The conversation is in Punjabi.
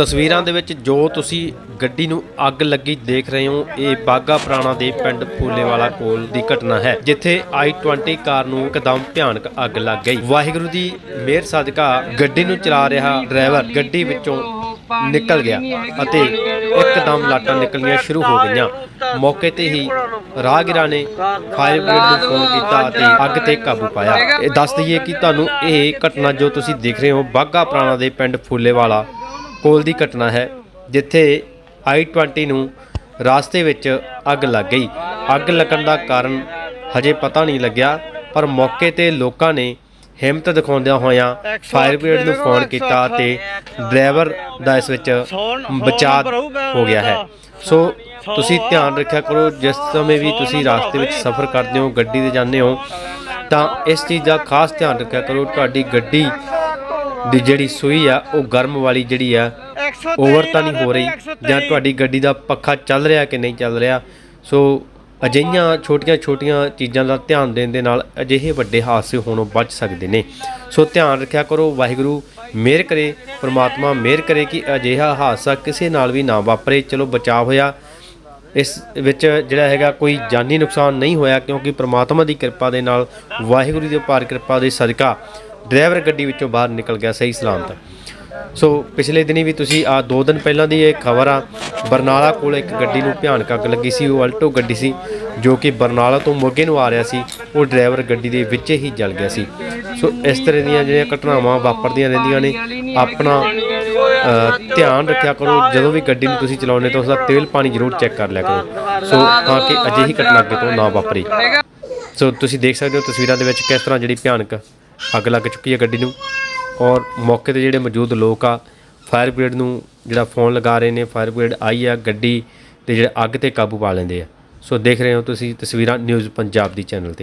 ਤਸਵੀਰਾਂ ਦੇ ਵਿੱਚ ਜੋ ਤੁਸੀਂ ਗੱਡੀ ਨੂੰ ਅੱਗ ਲੱਗੀ ਦੇਖ ਰਹੇ ਹੋ, ਇਹ ਬਾਗਾ ਪੁਰਾਣਾ ਦੇ ਪਿੰਡ ਫੂਲੇਵਾਲਾ ਕੋਲ ਦੀ ਘਟਨਾ ਹੈ, ਜਿੱਥੇ i20 ਕਾਰ ਨੂੰ ਇੱਕਦਮ ਭਿਆਨਕ ਅੱਗ ਲੱਗ ਗਈ। ਵਾਹਿਗੁਰੂ ਦੀ ਮਿਹਰ ਸਦਕਾ ਗੱਡੀ ਨੂੰ ਚਲਾ ਰਿਹਾ ਡਰਾਈਵਰ ਗੱਡੀ ਵਿੱਚੋਂ ਨਿਕਲ ਗਿਆ ਅਤੇ ਇੱਕਦਮ ਲਾਟਾਂ ਨਿਕਲਣੀਆਂ ਸ਼ੁਰੂ ਹੋ ਗਈਆਂ। ਮੌਕੇ ਤੇ ਹੀ ਰਾਹਗੀਰਾਂ ਨੇ ਫਾਇਰ ਬ੍ਰਿਗੇਡ ਨੂੰ ਫੋਨ ਕੀਤਾ ਅਤੇ ਅੱਗ ਤੇ ਕਾਬੂ ਪਾਇਆ। ਇਹ ਦੱਸ ਦਈਏ ਕਿ ਤੁਹਾਨੂੰ ਇਹ ਘਟਨਾ ਜੋ ਤੁਸੀਂ ਦੇਖ ਰਹੇ ਹੋ ਬਾਗਾ ਪੁਰਾਣਾ ਦੇ ਪਿੰਡ ਫੂਲੇਵਾਲਾ ਕੋਲ ਦੀ ਘਟਨਾ ਹੈ ਜਿੱਥੇ i20 ਨੂੰ ਰਾਸਤੇ ਵਿੱਚ ਅੱਗ ਲੱਗ ਗਈ। ਅੱਗ ਲੱਗਣ ਦਾ ਕਾਰਨ ਹਜੇ ਪਤਾ ਨਹੀਂ ਲੱਗਿਆ ਪਰ ਮੌਕੇ ਤੇ ਲੋਕਾਂ ਨੇ ਹਿੰਮਤ ਦਿਖਾਉਂਦਿਆਂ ਹੋਇਆਂ ਫਾਇਰ ਬ੍ਰਿਗੇਡ ਨੂੰ ਫੋਨ ਕੀਤਾ ਤੇ ਡਰਾਈਵਰ ਦਾ ਇਸ ਵਿੱਚ ਬਚਾਅ ਹੋ ਗਿਆ ਹੈ। ਸੋ ਤੁਸੀਂ ਧਿਆਨ ਰੱਖਿਆ ਕਰੋ ਜਿਸ ਸਮੇਂ ਵੀ ਤੁਸੀਂ ਰਾਸਤੇ ਵਿੱਚ ਸਫ਼ਰ ਕਰਦੇ ਹੋ ਗੱਡੀ ਤੇ ਜਾਂਦੇ ਹੋ ਤਾਂ ਇਸ ਚੀਜ਼ ਦਾ ਖਾਸ ਧਿਆਨ ਰੱਖਿਆ ਕਰੋ। ਤੁਹਾਡੀ ਗੱਡੀ ਦੀ ਜਿਹੜੀ ਸੂਈ ਆ, ਉਹ ਗਰਮ ਵਾਲੀ ਜਿਹੜੀ ਆ, ਓਵਰ ਤਾਂ ਨਹੀਂ ਹੋ ਰਹੀ ਜਾਂ ਤੁਹਾਡੀ ਗੱਡੀ ਦਾ ਪੱਖਾ ਚੱਲ ਰਿਹਾ ਕਿ ਨਹੀਂ ਚੱਲ ਰਿਹਾ। ਸੋ ਅਜਿਹੀਆਂ ਛੋਟੀਆਂ-ਛੋਟੀਆਂ ਚੀਜ਼ਾਂ ਦਾ ਧਿਆਨ ਦੇਣ ਦੇ ਨਾਲ ਅਜਿਹੇ ਵੱਡੇ ਹਾਦਸੇ ਹੋਣੋਂ ਬਚ ਸਕਦੇ ਨੇ। ਸੋ ਧਿਆਨ ਰੱਖਿਆ ਕਰੋ, ਵਾਹਿਗੁਰੂ ਮਿਹਰ ਕਰੇ, ਪ੍ਰਮਾਤਮਾ ਮਿਹਰ ਕਰੇ ਕਿ ਅਜਿਹਾ ਹਾਦਸਾ ਕਿਸੇ ਨਾਲ ਵੀ ਨਾ ਵਾਪਰੇ। ਚਲੋ ਬਚਾਅ ਹੋਇਆ। ਇਸ ਵਿੱਚ ਜਿਹੜਾ ਹੈਗਾ ਕੋਈ ਜਾਨੀ ਨੁਕਸਾਨ ਨਹੀਂ ਹੋਇਆ ਕਿਉਂਕਿ ਪ੍ਰਮਾਤਮਾ ਦੀ ਕਿਰਪਾ ਦੇ ਨਾਲ ਵਾਹਿਗੁਰੂ ਦੀ ਅਪਾਰ ਕਿਰਪਾ ਦੇ ਸਦਕਾ ਡਰਾਈਵਰ ਗੱਡੀ ਵਿੱਚੋਂ ਬਾਹਰ ਨਿਕਲ ਗਿਆ ਸਹੀ ਸਲਾਮਤ। ਸੋ ਪਿਛਲੇ ਦਿਨੀ ਵੀ ਤੁਸੀਂ ਆ ਦੋ ਦਿਨ ਪਹਿਲਾਂ ਦੀ ਇਹ ਖਬਰ ਆ, ਬਰਨਾਲਾ ਕੋਲ ਇੱਕ ਗੱਡੀ ਨੂੰ ਭਿਆਨਕ ਅੱਗ ਲੱਗੀ ਸੀ, ਉਹ ਅਲਟੋ ਗੱਡੀ ਸੀ, ਜੋ ਕਿ ਬਰਨਾਲਾ ਤੋਂ ਮੋਗੇ ਨੂੰ ਆ ਰਿਹਾ ਸੀ, ਉਹ ਡਰਾਈਵਰ ਗੱਡੀ ਦੇ ਵਿੱਚ ਹੀ ਜਲ ਗਿਆ ਸੀ। ਸੋ ਇਸ ਤਰ੍ਹਾਂ ਦੀਆਂ ਜਿਹੜੀਆਂ ਘਟਨਾਵਾਂ ਵਾਪਰਦੀਆਂ ਰਹਿੰਦੀਆਂ ਨੇ, ਆਪਣਾ ਧਿਆਨ ਰੱਖਿਆ ਕਰੋ, ਜਦੋਂ ਵੀ ਗੱਡੀ ਨੂੰ ਤੁਸੀਂ ਚਲਾਉਂਦੇ ਤਾਂ ਉਸ ਦਾ ਤੇਲ ਪਾਣੀ ਜ਼ਰੂਰ ਚੈੱਕ ਕਰ ਲਿਆ ਕਰੋ। ਸੋ ਤਾਂ ਕਿ ਅਜਿਹੀ ਘਟਨਾ ਅੱਗੇ ਤੋਂ ਨਾ ਵਾਪਰੇ। ਸੋ ਤੁਸੀਂ ਦੇਖ ਸਕਦੇ ਹੋ ਤਸਵੀਰਾਂ ਦੇ ਵਿੱਚ ਕਿਸ ਤਰ੍ਹਾਂ ਜਿਹੜੀ ਭਿਆਨਕ ਅੱਗ ਲੱਗ ਚੁੱਕੀ ਹੈ ਗੱਡੀ ਨੂੰ ਔਰ ਮੌਕੇ ਤੇ ਜਿਹੜੇ ਮੌਜੂਦ ਲੋਕ ਆ ਫਾਇਰ ਬ੍ਰਿਗੇਡ ਨੂੰ ਜਿਹੜਾ ਫੋਨ ਲਗਾ ਰਹੇ ਨੇ ਫਾਇਰ ਬ੍ਰਿਗੇਡ ਆਈ ਆ, ਗੱਡੀ ਤੇ ਜਿਹੜੇ ਅੱਗ ਤੇ ਕਾਬੂ ਪਾ ਲੈਂਦੇ ਆ। ਸੋ ਦੇਖ ਰਹੇ ਹੋ ਤੁਸੀਂ ਤਸਵੀਰਾਂ ਨਿਊਜ਼ ਪੰਜਾਬ ਦੀ ਚੈਨਲ ਤੇ।